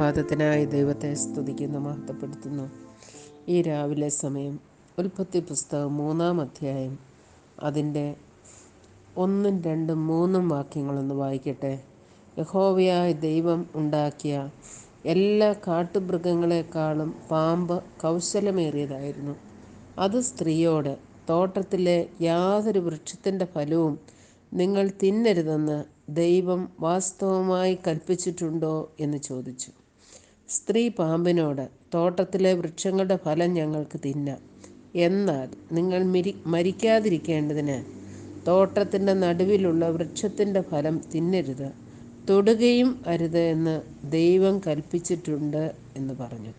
പ്രഭാതത്തിനായി ദൈവത്തെ സ്തുതിക്കുന്നു മഹത്വപ്പെടുത്തുന്നു. ഈ രാവിലെ സമയം ഉൽപ്പത്തി പുസ്തകം മൂന്നാം അധ്യായം അതിന്റെ ഒന്നും രണ്ടും മൂന്നും വാക്യങ്ങളൊന്ന് വായിക്കട്ടെ. യഹോവയായ ദൈവം ഉണ്ടാക്കിയ എല്ലാ കാട്ടുമൃഗങ്ങളെക്കാളും പാമ്പ് കൗശലമേറിയതായിരുന്നു. അത് സ്ത്രീയോട് തോട്ടത്തിലെ യാതൊരു വൃക്ഷത്തിന്റെ ഫലവും നിങ്ങൾ തിന്നരുതെന്ന് ദൈവം വാസ്തവമായി കൽപ്പിച്ചിട്ടുണ്ടോ? എന്ന് ചോദിച്ചു. സ്ത്രീ പാമ്പിനോട് തോട്ടത്തിലെ വൃക്ഷങ്ങളുടെ ഫലം ഞങ്ങൾക്ക് തിന്നാം. എന്നാൽ നിങ്ങൾ മിരി മരിക്കാതിരിക്കേണ്ടതിന് തോട്ടത്തിന്റെ നടുവിലുള്ള വൃക്ഷത്തിന്റെ ഫലം തിന്നരുത്. തൊടുകയും അരുത് എന്ന് ദൈവം കൽപ്പിച്ചിട്ടുണ്ട് എന്ന് പറഞ്ഞു.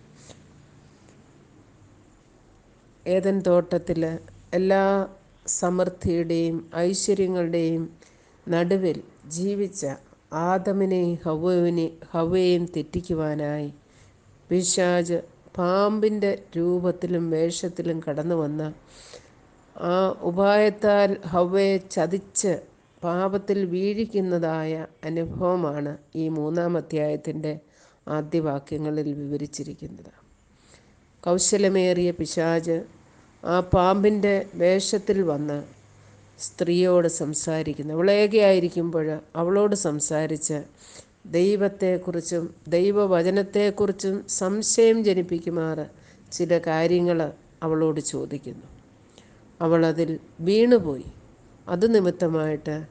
ഏതൻ തോട്ടത്തിൽ എല്ലാ സമൃദ്ധിയുടെയും ഐശ്വര്യങ്ങളുടെയും നടുവിൽ ജീവിച്ച ആദമിനെയും ഹവ്വവിനെ ഹവയെയും തെറ്റിക്കുവാനായി പിശാജ് പാമ്പിന്റെ രൂപത്തിലും വേഷത്തിലും കടന്നു വന്ന ആ ഉപായത്താൽ ഹവയെ ചതിച്ച് പാപത്തിൽ വീഴിക്കുന്നതായ അനുഭവമാണ് ഈ മൂന്നാം അധ്യായത്തിന്റെ ആദ്യവാക്യങ്ങളിൽ വിവരിച്ചിരിക്കുന്നത്. കൗശലമേറിയ പിശാജ് ആ പാമ്പിന്റെ വേഷത്തിൽ വന്ന് സ്ത്രീയോട് സംസാരിക്കുന്നു. അവളേകയായിരിക്കുമ്പോൾ അവളോട് സംസാരിച്ച് ദൈവത്തെക്കുറിച്ചും ദൈവവചനത്തെക്കുറിച്ചും സംശയം ജനിപ്പിക്കുമാറ് ചില കാര്യങ്ങൾ അവളോട് ചോദിക്കുന്നു. അവളതിൽ വീണുപോയി. അത് നിമിത്തമായിട്ട്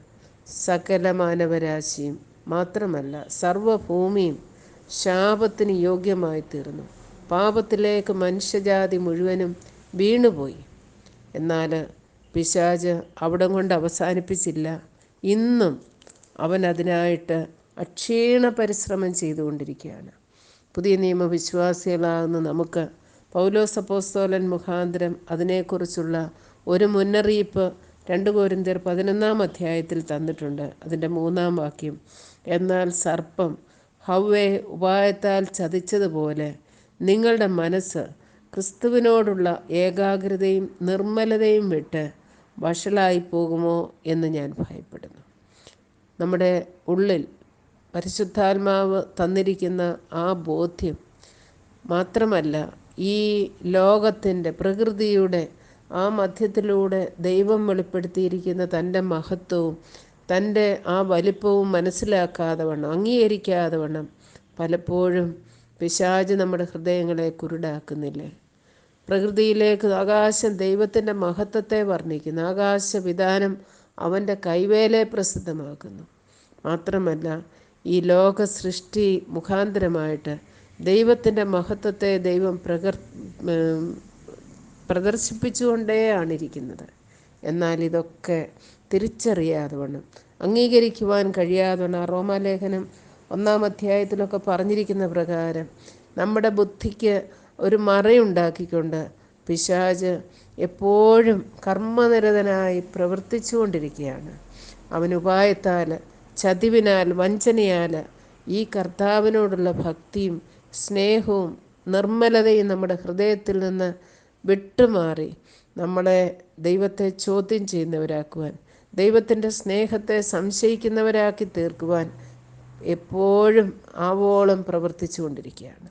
സകല മാനവരാശിയും മാത്രമല്ല സർവഭൂമിയും ശാപത്തിന് യോഗ്യമായി തീർന്നു. പാപത്തിലേക്ക് മനുഷ്യജാതി മുഴുവനും വീണുപോയി. എന്നാൽ പിശാജ് അവിടം കൊണ്ട് അവസാനിപ്പിച്ചില്ല. ഇന്നും അവൻ അതിനായിട്ട് അക്ഷീണ പരിശ്രമം ചെയ്തുകൊണ്ടിരിക്കുകയാണ്. പുതിയ നിയമവിശ്വാസികളാകുന്ന നമുക്ക് പൗലോസ് അപ്പോസ്തോലൻ മുഖാന്തരം അതിനെക്കുറിച്ചുള്ള ഒരു മുന്നറിയിപ്പ് രണ്ട് കോരിന്തിയർ പതിനൊന്നാം അധ്യായത്തിൽ തന്നിട്ടുണ്ട്. അതിന്റെ മൂന്നാം വാക്യം എന്നാൽ സർപ്പം ഹവ്വെ ഉപായത്താൽ ചതിച്ചതുപോലെ നിങ്ങളുടെ മനസ്സ് ക്രിസ്തുവിനോടുള്ള ഏകാഗ്രതയും നിർമ്മലതയും വിട്ട് വഷളായി പോകുമോ എന്ന് ഞാൻ ഭയപ്പെടുന്നു. നമ്മുടെ ഉള്ളിൽ പരിശുദ്ധാത്മാവ് തന്നിരിക്കുന്ന ആ ബോധ്യം മാത്രമല്ല ഈ ലോകത്തിന്റെ പ്രകൃതിയുടെ ആ മധ്യത്തിലൂടെ ദൈവം വെളിപ്പെടുത്തിയിരിക്കുന്ന തന്റെ മഹത്വവും തന്റെ ആ വലിപ്പവും മനസ്സിലാക്കാതെ വണ്ണം അംഗീകരിക്കാതെ വണ്ണം പലപ്പോഴും പിശാജ് നമ്മുടെ ഹൃദയങ്ങളെ കുരുടാക്കുന്നില്ലേ? പ്രകൃതിയിലേക്ക് ആകാശം ദൈവത്തിന്റെ മഹത്വത്തെ വർണിക്കുന്നു. ആകാശവിധാനം അവന്റെ കൈവേലെ പ്രസിദ്ധമാക്കുന്നു. മാത്രമല്ല ഈ ലോക സൃഷ്ടി മുഖാന്തരമായിട്ട് ദൈവത്തിന്റെ മഹത്വത്തെ ദൈവം പ്രകർ പ്രദർശിപ്പിച്ചുകൊണ്ടേയാണ് ഇരിക്കുന്നത് എന്നാൽ ഇതൊക്കെ തിരിച്ചറിയാതെ വണ്ണം അംഗീകരിക്കുവാൻ കഴിയാതെ വണ്ണം റോമാലേഖനം ഒന്നാം അധ്യായത്തിലൊക്കെ പറഞ്ഞിരിക്കുന്ന പ്രകാരം നമ്മുടെ ബുദ്ധിക്ക് ഒരു മറയുണ്ടാക്കിക്കൊണ്ട് പിശാജ് എപ്പോഴും കർമ്മനിരതനായി പ്രവർത്തിച്ചുകൊണ്ടിരിക്കുകയാണ്. അവൻ ഉപായത്താൽ ചതിവിനാൽ വഞ്ചനയാൽ ഈ കർത്താവിനോടുള്ള ഭക്തിയും സ്നേഹവും നിർമ്മലതയും നമ്മുടെ ഹൃദയത്തിൽ നിന്ന് വിട്ടുമാറി നമ്മളെ ദൈവത്തെ ചോദ്യം ചെയ്യുന്നവരാക്കുവാൻ ദൈവത്തിന്റെ സ്നേഹത്തെ സംശയിക്കുന്നവരാക്കി തീർക്കുവാൻ എപ്പോഴും ആവോളം പ്രവർത്തിച്ചു കൊണ്ടിരിക്കുകയാണ്.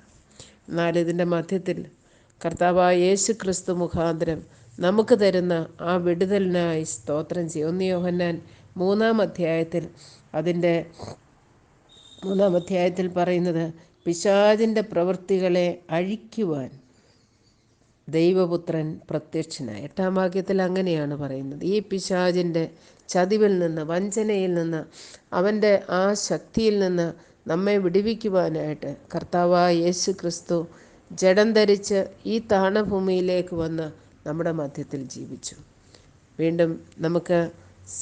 എന്നാൽ ഇതിന്റെ മധ്യത്തിൽ കർത്താവായ യേശു ക്രിസ്തു മുഖാന്തരം നമുക്ക് തരുന്ന ആ വിടുതലിനായി സ്തോത്രം ചെയ്യും. ഒന്ന് യോഹന്നാൻ മൂന്നാം അധ്യായത്തിൽ അതിന്റെ മൂന്നാം അധ്യായത്തിൽ പറയുന്നത് പിശാചിന്റെ പ്രവൃത്തികളെ അഴിക്കുവാൻ ദൈവപുത്രൻ പ്രത്യക്ഷനായി. എട്ടാം വാക്യത്തിൽ അങ്ങനെയാണ് പറയുന്നത്. ഈ പിശാചിന്റെ ചതിവിൽ നിന്ന് വഞ്ചനയിൽ നിന്ന് അവന്റെ ആ ശക്തിയിൽ നിന്ന് നമ്മെ വിടുവിക്കുവാനായിട്ട് കർത്താവായ യേശു ക്രിസ്തു ജഡം ധരിച്ച് ഈ താണഭൂമിയിലേക്ക് വന്ന് നമ്മുടെ മധ്യത്തിൽ ജീവിച്ചു. വീണ്ടും നമുക്ക്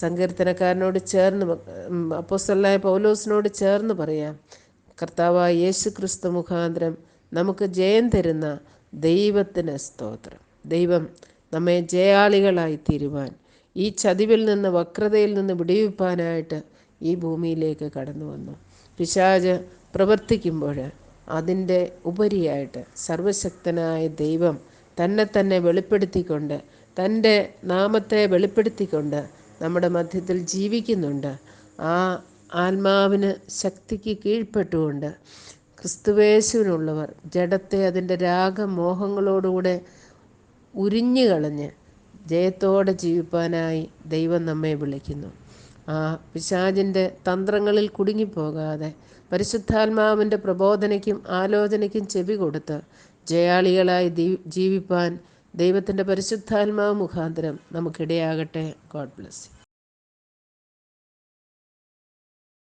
സങ്കീർത്തനക്കാരനോട് ചേർന്ന് അപ്പോസ്തലായ പൗലോസിനോട് ചേർന്ന് പറയാം കർത്താവായ യേശു ക്രിസ്തു മുഖാന്തരം നമുക്ക് ജയം തരുന്ന ദൈവത്തിന് സ്തോത്രം. ദൈവം നമ്മെ ജയാളികളായി തീരുവാൻ ഈ ചതിവിൽ നിന്ന് വക്രതയിൽ നിന്ന് വിടിവിപ്പാനായിട്ട് ഈ ഭൂമിയിലേക്ക് കടന്നു വന്നു. പിശാജ് പ്രവർത്തിക്കുമ്പോൾ അതിന്റെ ഉപരിയായിട്ട് സർവശക്തനായ ദൈവം തന്നെ തന്നെ വെളിപ്പെടുത്തിക്കൊണ്ട് തന്റെ നാമത്തെ വെളിപ്പെടുത്തിക്കൊണ്ട് നമ്മുടെ മധ്യത്തിൽ ജീവിക്കുന്നുണ്ട്. ആ ആത്മാവിന് ശക്തിക്ക് കീഴ്പ്പെട്ടുകൊണ്ട് ക്രിസ്തുവേശുവിനുള്ളവർ ജഡത്തെ അതിന്റെ രാഗമോഹങ്ങളോടുകൂടെ ഉരിഞ്ഞു കളഞ്ഞ് ജയത്തോടെ ജീവിപ്പാനായി ദൈവം നമ്മെ വിളിക്കുന്നു. ആ പിശാചിന്റെ തന്ത്രങ്ങളിൽ കുടുങ്ങിപ്പോകാതെ പരിശുദ്ധാത്മാവിന്റെ പ്രബോധനയ്ക്കും ആലോചനയ്ക്കും ചെവി കൊടുത്ത് ജയാളികളായി ജീവിപ്പാൻ ദൈവത്തിന്റെ പരിശുദ്ധാത്മാവ് മുഖാന്തരം നമുക്കിടയാകട്ടെ. God bless